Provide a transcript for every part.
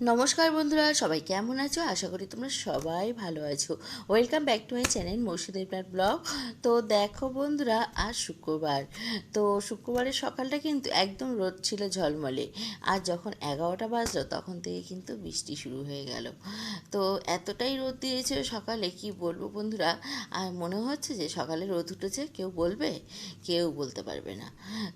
নমস্কার বন্ধুরা, সবাই কেমন আছো? আশা করি তোমরা সবাই ভালো আছো। Welcome back to my channel মসুদের প্লাট ব্লগ। তো দেখো বন্ধুরা, আজ শুক্রবার। তো শুক্রবারের সকালটা কিন্তু একদম রোদ ছিল ঝলমলে। আর যখন এগারোটা বাজলো, তখন থেকে কিন্তু বৃষ্টি শুরু হয়ে গেল। তো এতটাই রোদ দিয়েছে সকালে, কি বলব বন্ধুরা? আর মনে হচ্ছে যে সকালে রোদ উঠেছে, কেউ বলবে? কেউ বলতে পারবে না।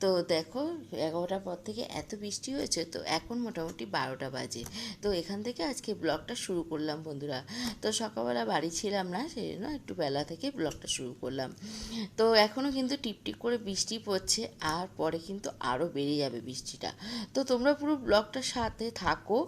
তো দেখো, এগারোটার পর থেকে এত বৃষ্টি হয়েছে, তো এখন মোটামুটি বারোটা বাজে। তো এখান থেকে আজকে ব্লগটা শুরু করলাম বন্ধুরা। তো সকালবেলা বাড়ি ছিলাম না সেই জন্য একটু বেলা থেকে ব্লগটা শুরু করলাম। তো এখনও কিন্তু টিপটিপ করে বৃষ্টি পড়ছে, আর পরে কিন্তু আরও বেড়ে যাবে বৃষ্টিটা। তো তোমরা পুরো ব্লগটার সাথে থাকো,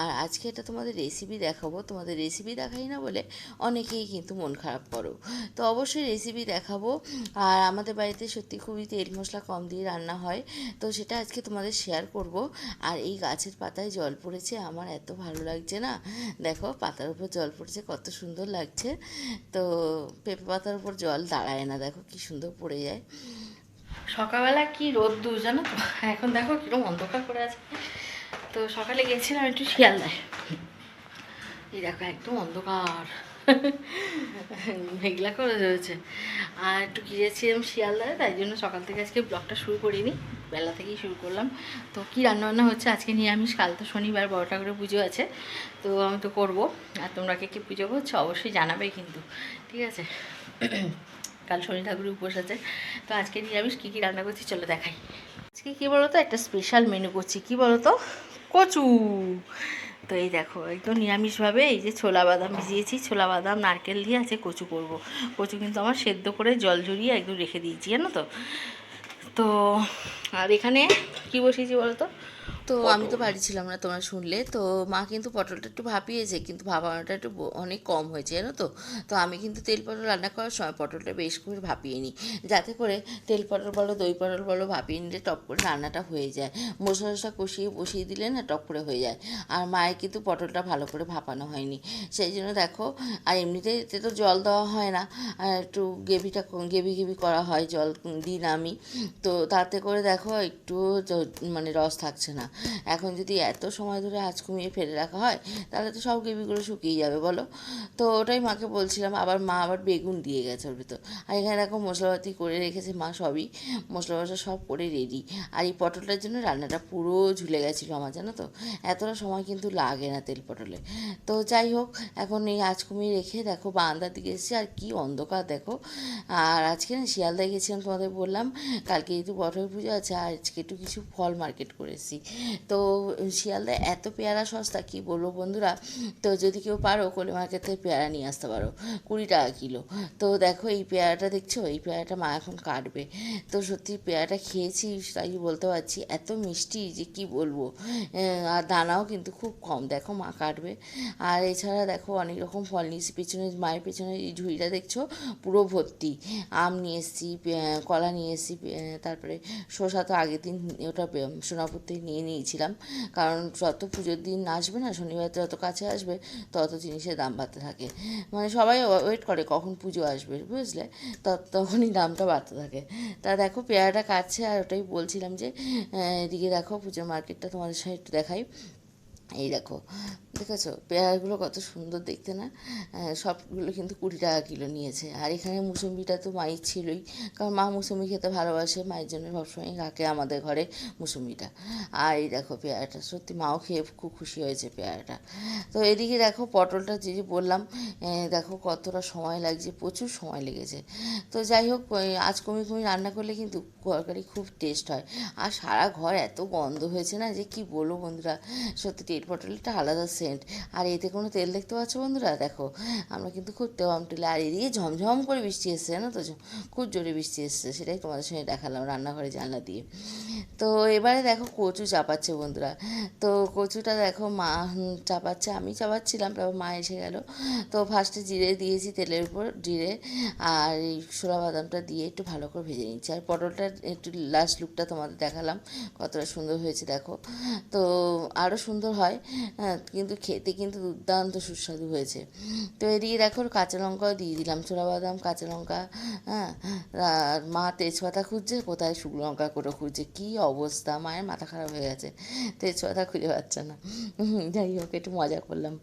আর আজকে এটা তোমাদের রেসিপি দেখাবো। তোমাদের রেসিপি দেখাই না বলে অনেকেই কিন্তু মন খারাপ করো। তো অবশ্যই রেসিপি দেখাবো, আর আমাদের বাড়িতে সত্যি খুবই তেল মশলা কম দিয়ে রান্না হয়। তো সেটা আজকে তোমাদের শেয়ার করব। আর এই গাছের পাতায় জল পড়েছে, আমার এত ভালো লাগছে না। দেখো পাতার উপর জল পড়ছে, কত সুন্দর লাগছে। তো পেঁপে পাতার উপর জল দাঁড়ায় না, দেখো কি সুন্দর পড়ে যায়। সকালবেলা কি রোদ দূর জানো তো? এখন দেখো কীরকম অন্ধকার করে আছে। তো সকালে গেছিলাম একটু শিয়ালদায়। এই দেখো একদম অন্ধকার। মেঘলা করে রয়েছে। আর একটু গিয়েছিলাম শিয়ালদায়, তাই জন্য সকাল থেকে আজকে ব্লগটা শুরু করিনি। বেলা থেকেই শুরু করলাম। তো কী রান্নাবান্না হচ্ছে? আজকে নিরামিষ, কাল তো শনিবার বড়টা করে পুজো আছে। তো আমি তো করব। আর তোমরা কে কী পুজো করছ অবশ্যই জানাবে কিন্তু। ঠিক আছে? কাল শনি ঠাকুরের উপোস আছে। তো আজকে নিরামিষ কী কী রান্না করছি চলো দেখাই। আজকে কী বলো তো একটা স্পেশাল মেনু করছি। কী বলো তো কচু। তো এই দেখো, একদম নিরামিষভাবে এই যে ছোলা বাদাম ভিজিয়েছি। ছোলা বাদাম, নারকেল দিয়ে আছে কচু করব। কচু কিন্তু আমার সেদ্ধ করে জল ঝরিয়ে একদম রেখে দিয়েছি, জানো তো? তো আর এখানে কি বসিয়েছি বলো তো আমি তো বাড়ি ছিলাম না তোমরা শুনলে। তো মা কিন্তু পটলটা একটু ভাপিয়েছে কিন্তু ভাপানোটা একটু অনেক কম হয়েছে জানো তো? তো আমি কিন্তু তেল পটল রান্না করার সময় পটলটা বেশ করে ভাপিয়ে নিই। যাতে করে তেল পটল বলো দই পটল বলো ভাপিয়ে নিলে টপ করে রান্নাটা হয়ে যায়। মশলা টশলা কষিয়ে বসিয়ে দিলে না টপ করে হয়ে যায়। আর মায়ের কিন্তু পটলটা ভালো করে ভাপানো হয়নি। সেই জন্য দেখো আর এমনিতে এতে তো জল দেওয়া হয় না। আর একটু গ্রেভিটা গেভি গেভি করা হয় জল দিই না আমি। তো তাতে করে দেখো একটু মানে রস থাকছে না। এখন যদি এত সময় ধরে আঁচ কমিয়ে ফেলে রাখা হয়, তাহলে তো সব গ্রেভিগুলো শুকিয়ে যাবে, বলো। তো ওটাই মাকে বলছিলাম, আবার মা আবার বেগুন দিয়ে গেছে ওর ভিতর। আর এখানে দেখো মশলাপাতি করে রেখেছে মা সবই মশলা মশলা সব করে রেডি আর এই পটলটার জন্য রান্নাটা পুরো ঝুলে গেছিল আমার, জানো তো? এতটা সময় কিন্তু লাগে না তেল পটলে। তো যাই হোক, এখন এই আঁচ কমিয়ে রেখে দেখো বারান্দার দিকে এসেছি, আর কি অন্ধকার দেখো। আর আজকে না শিয়ালদায় গেছিলাম তোমাদের বললাম, কালকে যেহেতু পটল পুজো আছে, আজকে একটু কিছু ফল মার্কেট করে এসেছি। তো শিয়ালদা এত পেয়ারা সস্তা, কি বলব বন্ধুরা? তো যদি কেউ পারো, কোলে মার্কেট থেকে পেয়ারা নিয়ে আসতে পারো, কুড়ি টাকা কিলো। তো দেখো এই পেয়ারাটা দেখছ? এই পেয়ারাটা মা এখন কাটবে। তো সত্যি পেয়ারাটা খেয়েছি, তাই বলতে পারছি, এত মিষ্টি যে কি বলব? আর দানাও কিন্তু খুব কম, দেখো মা কাটবে। আর এছাড়া দেখো অনেক রকম ফল নিয়েছি, পেছনে মায়ের পেছনে এই ঝুড়িটা দেখছ? পুরো ভর্তি। আম নিয়ে এসেছি কলা নিয়ে এসেছি তারপরে শসা তো আগের দিন ওটা সোনাপুর থেকে নিয়ে নিয়েছিলাম। কারণ যত পুজোর দিন আসবে না, শনিবার যত কাছে আসবে, তত জিনিসের দাম বাড়তে থাকে। মানে সবাই ওয়েট করে কখন পুজো আসবে, বুঝলে? তত, তখনই দামটা বাড়তে থাকে। তা দেখো, পেয়ারাটা কাটছে আর ওটাই বলছিলাম যে এদিকে দেখো পুজোর মার্কেটটা তোমাদের সাথে একটু দেখাই। এই দেখো, দেখেছ? পেয়ারাগুলো কত সুন্দর দেখতে না? সবগুলো কিন্তু কুড়ি টাকা কিলো নিয়েছে। আর এখানে মুসম্বিটা তো মায়ের ছিলই, কারণ মা মুসম্বি খেতে ভালোবাসে, মায়ের জন্য সবসময় রাখে আমাদের ঘরে মুসম্বিটা। আর এই দেখো পেয়ারাটা, সত্যি মাও খেয়ে খুব খুশি হয়েছে পেয়ারাটা। তো এদিকে দেখো পটলটা যে যে বললাম দেখো কতটা সময় লাগছে, প্রচুর সময় লেগেছে। তো যাই হোক আজ কমি কমি রান্না করলে কিন্তু তরকারি খুব টেস্ট হয়। আর সারা ঘর এত গন্ধ হয়েছে না যে কি বলব বন্ধুরা, সত্যি তেল পটলটা আলাদা সেন্ট আর এতে কোনো তেল দেখতে পাচ্ছ বন্ধুরা? দেখো, আমরা কিন্তু খুব টেওয়াম টেলে আর এদিকে ঝমঝম করে বৃষ্টি এসছে, জানো তো? খুব জোরে বৃষ্টি এসছে, সেটাই তোমাদের সঙ্গে দেখালাম রান্নাঘরে জানলা দিয়ে। তো এবারে দেখো কচু চাপাচ্ছে বন্ধুরা। তো কচুটা দেখো মা চাপাচ্ছে, আমি চাপাচ্ছিলাম, তারপর মা এসে গেল। তো ফার্স্টে জিরে দিয়েছি তেলের উপর, জিরে আর এই ছোলা বাদামটা দিয়ে একটু ভালো করে ভেজে নিচ্ছি। আর পটলটা একটু লাস্ট লুকটা তোমাদের দেখালাম, কতটা সুন্দর হয়েছে, দেখো। তো আরও সুন্দর হয় হয় হ্যাঁ কিন্তু খেতে কিন্তু দুর্দান্ত সুস্বাদু হয়েছে। তো এদিকে দেখো, কাঁচা লঙ্কাও দিয়ে দিলাম, ছোলা বাদাম, কাঁচা লঙ্কা হ্যাঁ আর মা তেজপাতা খুঁজছে, কোথায় শুকনো লঙ্কা করে খুঁজছে, কী অবস্থা, মায়ের মাথা খারাপ হয়ে গেছে, তেজপাতা খুঁজে পাচ্ছে না। যাই হোক, একটু মজা করলাম।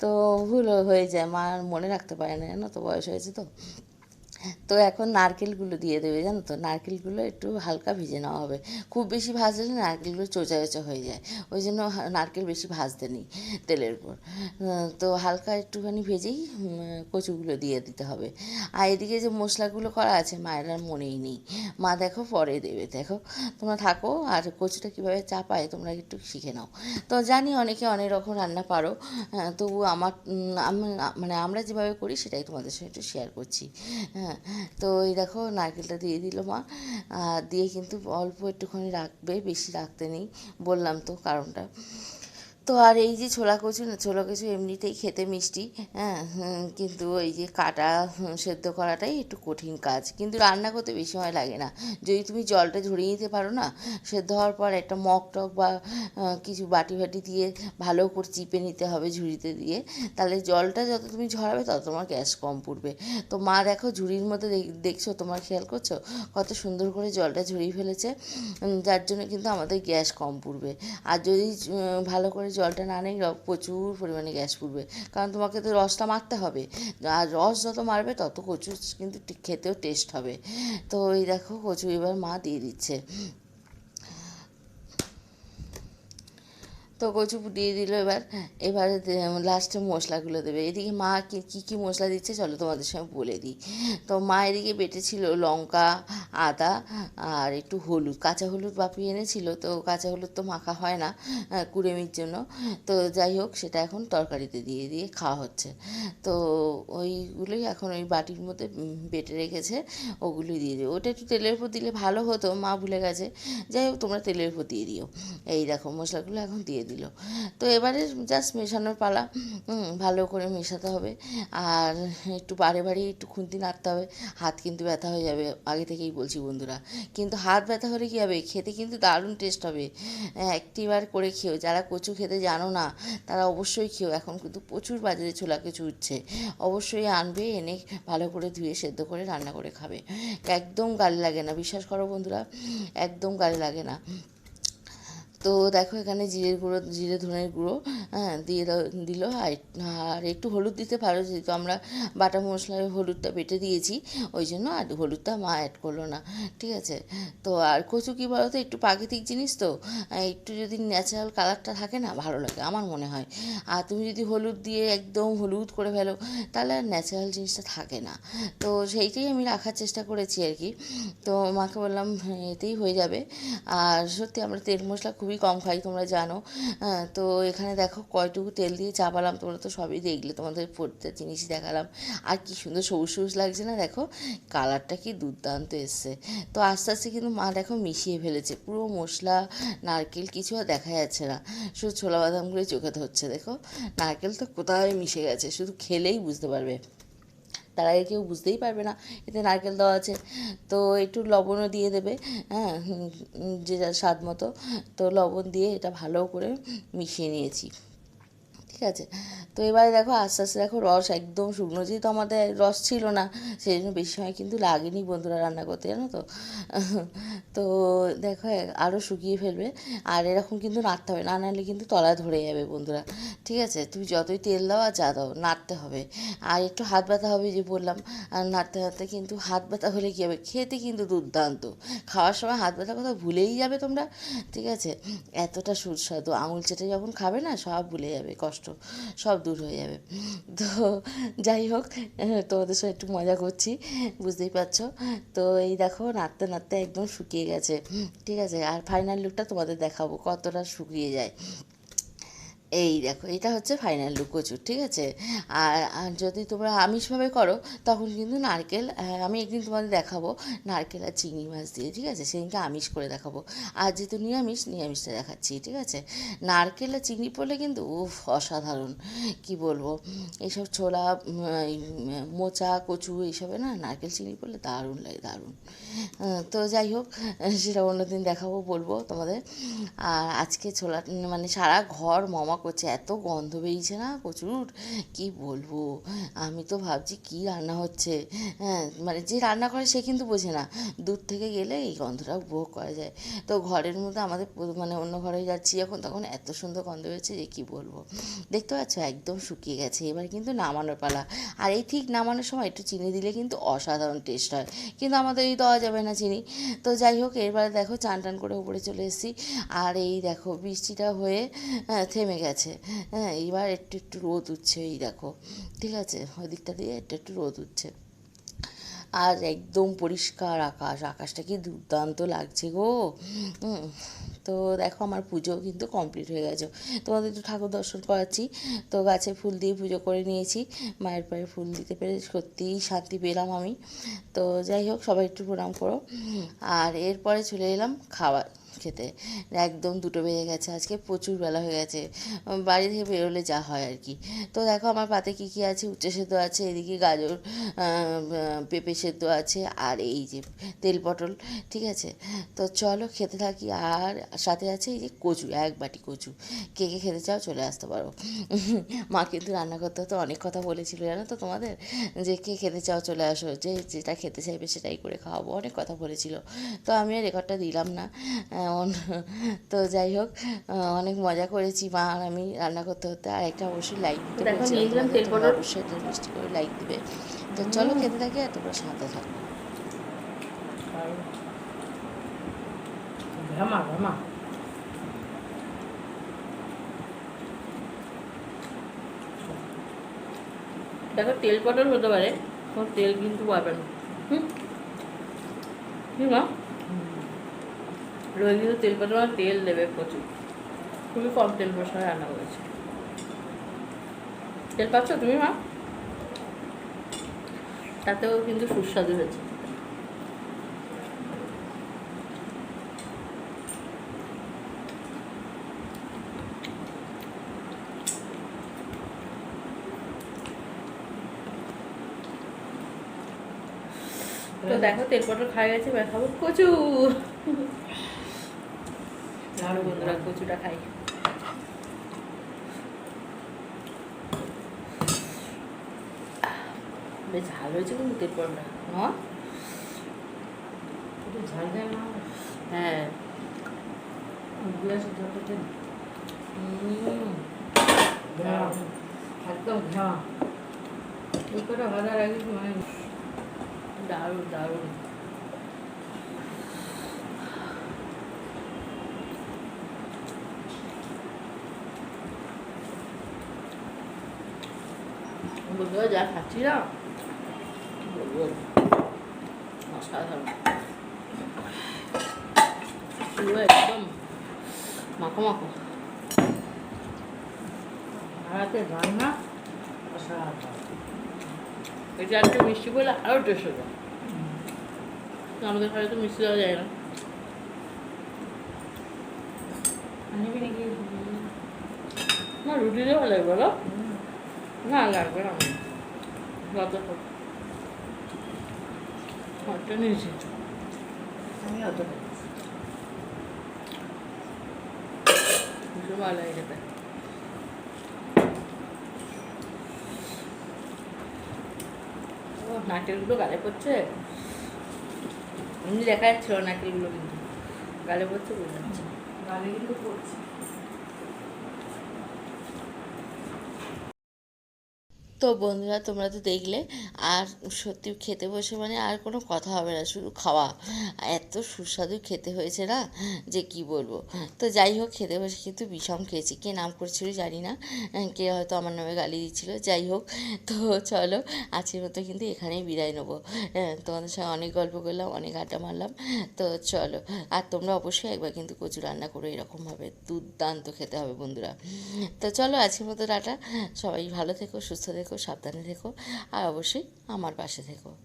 তো ভুল হয়ে যায়, মা মনে রাখতে পারে না, জানো তো, বয়স হয়েছে তো। তো এখন নারকেলগুলো দিয়ে দেবে, জানো তো? নারকেলগুলো একটু হালকা ভেজে নেওয়া হবে। খুব বেশি ভাজলে নারকেলগুলো চোচা চোচা হয়ে যায়। ওই জন্য নারকেল বেশি ভাজতে নেই তেলের উপর। তো হালকা একটুখানি ভেজেই কচুগুলো দিয়ে দিতে হবে। আর এদিকে যে মশলাগুলো করা আছে, মায়ের আর মনেই নেই। মা দেখো পরে দেবে, দেখো? তোমরা থাকো আর কচুটা কীভাবে চাপায় তোমরা একটু শিখে নাও। তো জানি অনেকে অনেক রকম রান্না পারো তবু আমার মানে আমরা যেভাবে করি সেটাই তোমাদের সঙ্গে একটু শেয়ার করছি। হ্যাঁ তো এই দেখো নারকেলটা দিয়ে দিল মা। দিয়ে কিন্তু অল্প একটুখানি রাখবে, বেশি রাখতে নেই, বললাম তো কারণটা। তো আর এই যে ছোলা কচু না ছোলা কচু এমনিতেই খেতে মিষ্টি হ্যাঁ কিন্তু এই যে কাটা সেদ্ধ করাটাই একটু কঠিন কাজ। কিন্তু রান্না করতে বেশি সময় লাগে না। যদি তুমি জলটা ঝরিয়ে নিতে পারো না, সেদ্ধ হওয়ার পর একটা মগ টক বা কিছু বাটি বাটি দিয়ে ভালো করে চিপে নিতে হবে ঝুড়িতে দিয়ে, তাহলে জলটা যত তুমি ঝরাবে তত তোমার গ্যাস কম পড়বে। তো মা দেখো ঝুড়ির মধ্যে দেখ- দেখছ তোমার খেয়াল করছ? কত সুন্দর করে জলটা ঝরিয়ে ফেলেছে যার জন্য কিন্তু আমাদের গ্যাস কম পড়বে। আর যদি ভালো করে জলটা না র- প্রচুর পরিমাণে গ্যাস পুড়বে। কারণ তোমাকে তো রসটা মারতে হবে। আর রস যত মারবে, তত কচু কিন্তু খেতেও টেস্ট হবে। তো এই দেখো, কচু এবার মা দিয়ে দিচ্ছে। তো কচু দিয়ে দিল এবার। এবারে লাস্টে মশলাগুলো দেবে। এদিকে মা কি কী কী মশলা দিচ্ছে চলো তোমাদের সঙ্গে বলে দিই। তো মা এদিকে বেটেছিল লঙ্কা আদা আর একটু হলুদ। কাঁচা হলুদ বাপিয়ে এনেছিল তো কাঁচা হলুদ তো মাখা হয় না কুড়েমির জন্য। তো যাই হোক সেটা এখন তরকারিতে দিয়ে দিয়ে খাওয়া হচ্ছে। তো ওইগুলোই এখন ওই বাটির মধ্যে বেটে রেখেছে ওগুলোই দিয়ে দিও ওটা একটু তেলের উপর দিলে ভালো হতো মা ভুলে গেছে। যাই হোক তোমরা তেলের উপর দিয়ে দিও। এই দেখো মশলাগুলো এখন দিয়ে দিল। তো এবারে জাস্ট মেশানোর পালা। ভালো করে মেশাতে হবে। আর একটু বারে বারে একটু খুন্তি নাড়তে হবে। হাত কিন্তু ব্যথা হয়ে যাবে। আগে থেকেই বলছি বন্ধুরা। কিন্তু হাত ব্যথা হলে কী হবে? খেতে কিন্তু দারুণ টেস্ট হবে। একটিবার করে খেও যারা কচু খেতে জানো না, তারা অবশ্যই খেও এখন কিন্তু প্রচুর বাজারে ছোলা কচু উঠছে। অবশ্যই আনবে, এনে ভালো করে ধুয়ে, সেদ্ধ করে, রান্না করে খাবে। একদম গালে লাগে না। বিশ্বাস করো বন্ধুরা, একদম গালে লাগে না। তো দেখো এখানে জিরের গুঁড়ো জিরে ধনের গুঁড়ো হ্যাঁ দিয়ে দিল। আর আর একটু হলুদ দিতে পারো যেহেতু আমরা বাটা মশলায় হলুদটা বেটে দিয়েছি ওই জন্য আর হলুদটা মা অ্যাড করল না ঠিক আছে? তো আর কচু কী বলো তো একটু প্রাকৃতিক জিনিস তো একটু যদি ন্যাচারাল কালারটা থাকে না ভালো লাগে আমার মনে হয়। আর তুমি যদি হলুদ দিয়ে একদম হলুদ করে ফেলো তাহলে আর ন্যাচারাল জিনিসটা থাকে না। তো সেইটাই আমি রাখার চেষ্টা করেছি আর কি। তো মাকে বললাম "হ্যাঁ, এতেই হয়ে যাবে। আর সত্যি আমরা তেল মশলা খুবই কম খাই তোমরা জানো। হ্যাঁ, তো এখানে দেখো কয়টুকু তেল দিয়ে চাপালাম তোমরা তো সবই দেখলে তোমাদের প্রত্যেক জিনিসই দেখালাম। আর কি সুন্দর সবুজ সবুজ লাগছে না দেখো? কালারটা কি দুর্দান্ত এসছে। তো আস্তে আস্তে কিন্তু মা দেখো মিশিয়ে ফেলেছে পুরো মশলা নারকেল কিছু আর দেখা যাচ্ছে না। শুধু ছোলা বাদামগুলোই চোখে ধরছে দেখো? নারকেল তো কোথায় মিশে গেছে শুধু খেলেই বুঝতে পারবে। তার আগে কেউ বুঝতেই পারবে না এতে নারকেল দেওয়া আছে। তো একটু লবণও দিয়ে দেবে হ্যাঁ যে যার স্বাদ মতো। তো লবণ দিয়ে এটা ভালো করে মিশিয়ে নিয়েছি। ঠিক আছে। তো এবারে দেখো আস্তে আস্তে দেখো রস একদম শুকনো। যেহেতু আমাদের রস ছিল না সেই জন্য বেশি সময় কিন্তু লাগেনি বন্ধুরা রান্না করতে, জানো তো? তো দেখো আরও শুকিয়ে ফেলবে। আর এরকম কিন্তু নাড়তে হবে, না নাড়লে কিন্তু তলায় ধরে যাবে বন্ধুরা। ঠিক আছে? তুমি যতই তেল দাও আর যা দাও, নাড়তে হবে। আর একটু হাত ব্যথা হবে যে বললাম, আর নাড়তে নাড়তে কিন্তু হাত ব্যথা হলে কী হবে? খেতে কিন্তু দুর্দান্ত। খাওয়ার সময় হাত ব্যথার কথা ভুলেই যাবে তোমরা। ঠিক আছে? এতটা সুস্বাদু। আঙুল চেটে যখন খাবে না, সব ভুলে যাবে, কষ্ট। সব দূর হয়ে যাবে। তো যাই হোক তোমাদের সঙ্গে একটু মজা করছি, বুঝতেই পারছ? তো এই দেখো, নাড়তে নাড়তে একদম শুকিয়ে গেছে। ঠিক আছে? আর ফাইনাল লুকটা তোমাদের দেখাবো, কতটা শুকিয়ে যায়। এই দেখো, এটা হচ্ছে ফাইনাল লুক কচুর ঠিক আছে? আর আর যদি তোমরা আমিষভাবে করো, তখন কিন্তু নারকেল আমি একদিন তোমাদের দেখাবো, নারকেল আর চিংড়ি মাছ দিয়ে, ঠিক আছে? সেদিনকে আমিষ করে দেখাবো। আর যেহেতু নিরামিষ, নিরামিষটা দেখাচ্ছি, ঠিক আছে? নারকেল আর চিংড়ি পড়লে কিন্তু, উফ, অসাধারণ। কি বলব? এইসব ছোলা মোচা, কচু, এইসবে না, নারকেল, চিংড়ি পড়লে দারুণ লাগে, দারুণ। তো যাই হোক, সেটা অন্যদিন দেখাবো, বলব তোমাদের। আর আজকে ছোলা মানে সারা ঘর মমক করছে এত গন্ধ বেরিয়েছে না প্রচুর কি বলব? আমি তো ভাবছি কি রান্না হচ্ছে? হ্যাঁ মানে যে রান্না করে সে কিন্তু বোঝে না। দূর থেকে গেলে এই গন্ধটা উপভোগ করা যায়। তো ঘরের মধ্যে আমাদের মানে অন্য ঘরে যাচ্ছি যখন তখন এত সুন্দর গন্ধ বেরোচ্ছে যে কী বলব? দেখতে পাচ্ছ একদম শুকিয়ে গেছে এবার কিন্তু নামানোর পালা। আর এই ঠিক নামানোর সময় একটু চিনি দিলে কিন্তু অসাধারণ টেস্ট হয়। কিন্তু আমাদের এই দেওয়া যাবে না চিনি। তো যাই হোক এরপরে দেখো চান টান করে উপরে চলে এসেছি। আর এই দেখো বৃষ্টিটা হয়ে হ্যাঁ, থেমে গেছে। হ্যাঁ এইবার একটু একটু রোদ উঠছে, এই দেখো। ঠিক আছে? ওই দিকটা দিয়ে একটু একটু রোদ উঠছে। আর একদম পরিষ্কার আকাশ। আকাশটা কি দুর্দান্ত লাগছে গো। তো দেখো আমার পুজো কিন্তু কমপ্লিট হয়ে গেছে। তোমাদের একটু ঠাকুর দর্শন করাচ্ছি। তো গাছে ফুল দিয়ে পুজো করে নিয়েছি। মায়ের পায়ে ফুল দিতে পেরে সত্যিই শান্তি পেলাম আমি। তো যাই হোক, সবাই একটু প্রণাম করো। আর এরপরে চলে এলাম খাবার খেতে। একদম দুটো বেজে গেছে, আজকে প্রচুর বেলা হয়ে গেছে। বাড়ি থেকে বেরোলে যা হয় আর কি। তো দেখো আমার পাতে কী কী আছে উচ্চে সেদ্ধ আছে, এদিকে গাজর পেঁপে সেদ্ধ আছে, আর এই যে তেল পটল, ঠিক আছে? তো চলো খেতে থাকি, আর সাথে আছে এই যে কচু, এক বাটি কচু। কে কে খেতে চাও চলে আসতে পারো। মা কিন্তু রান্না করতে হতে অনেক কথা বলেছিল, জানো তো তোমাদের? যে কে খেতে চাও চলে আসো, যে যেটা খেতে চাইবে সেটাই করে খাওয়াবো, অনেক কথা বলেছিল। তো আমি রেকর্ডটা দিলাম না। তো যাই হোক অনেক মজা করেছি। মা আর আমি রান্না করতে হতে আর একটা অবশ্যই লাইক দিতে। অবশ্যই একটা মিষ্টি করে লাইক দিবে। তো চলো খেতে থাকি আর তোমরা সাথে থাকো। ঘামা ঘামা। দেখো তেল পটল হতে পারে তেল কিন্তু পাবে না। হুম মা? রোজ কিন্তু তেল আর তেল দেবে প্রচুর। খুবই কম তেল মশলা রান্না করেছে। তেল পাচ্ছ তুমি, মা? তাতেও কিন্তু সুস্বাদু হয়েছে। তো দেখো তেল পটল খাই গেছে খাব কচু। আরও বন্ধুরা কচুটা খাই। বেশ ঝাল হয়েছে কিন্তু তেল পটলটা হ্যাঁ? হ্যাঁ। একদম ঘাম এই কটা ভাজার আগে মানে দারুণ দারুণ। বন্ধুরা যা খাচ্ছি না। বলব? অসাধারণ। পুরো একদম মাখো মাখো। ভাড়াতে রান্না অসাধারণ। এটা একটু মিষ্টি বলে আরও টেস্ট হবে। আমাদের ঘরে তো মিষ্টি দেওয়া যায় না। না রুটি দিয়ে ভালো লাগবে বলো। না লাগবে না। আমার। যত নিয়েছি আমি অত ভীষণ ভালো লাগে খেতে গালে পড়ছে? এমনি দেখা যাচ্ছিল নারকেলগুলো কিন্তু। গালে পড়ছে বোঝা যাচ্ছে গালে কিন্তু পড়ছে। তো বন্ধুরা তোমরা তো দেখলে। আর সত্যি খেতে বসে মানে আর কোনো কথা হবে না শুধু খাওয়া। এত সুস্বাদু খেতে হয়েছে না যে কি বলব। তো যাই হোক খেতে বসে কিন্তু বিষম খেয়েছি। কে নাম করছিল জানি না। কে হয়তো আমার নামে গালি দিচ্ছিল যাই হোক তো চলো আজকের মতো কিন্তু এখানেই বিদায় নেব। হ্যাঁ, তোমাদের সঙ্গে অনেক গল্প করলাম অনেক আড্ডা মারলাম। তো চলো আর তোমরা অবশ্যই একবার কিন্তু কচু রান্না করো এরকমভাবে দুর্দান্ত খেতে হবে বন্ধুরা। তো চলো আজকের মতো টাটা। সবাই ভালো থেকো সুস্থ থেকো সাবধানে থেকো আর অবশ্যই আমার পাশে থেকো।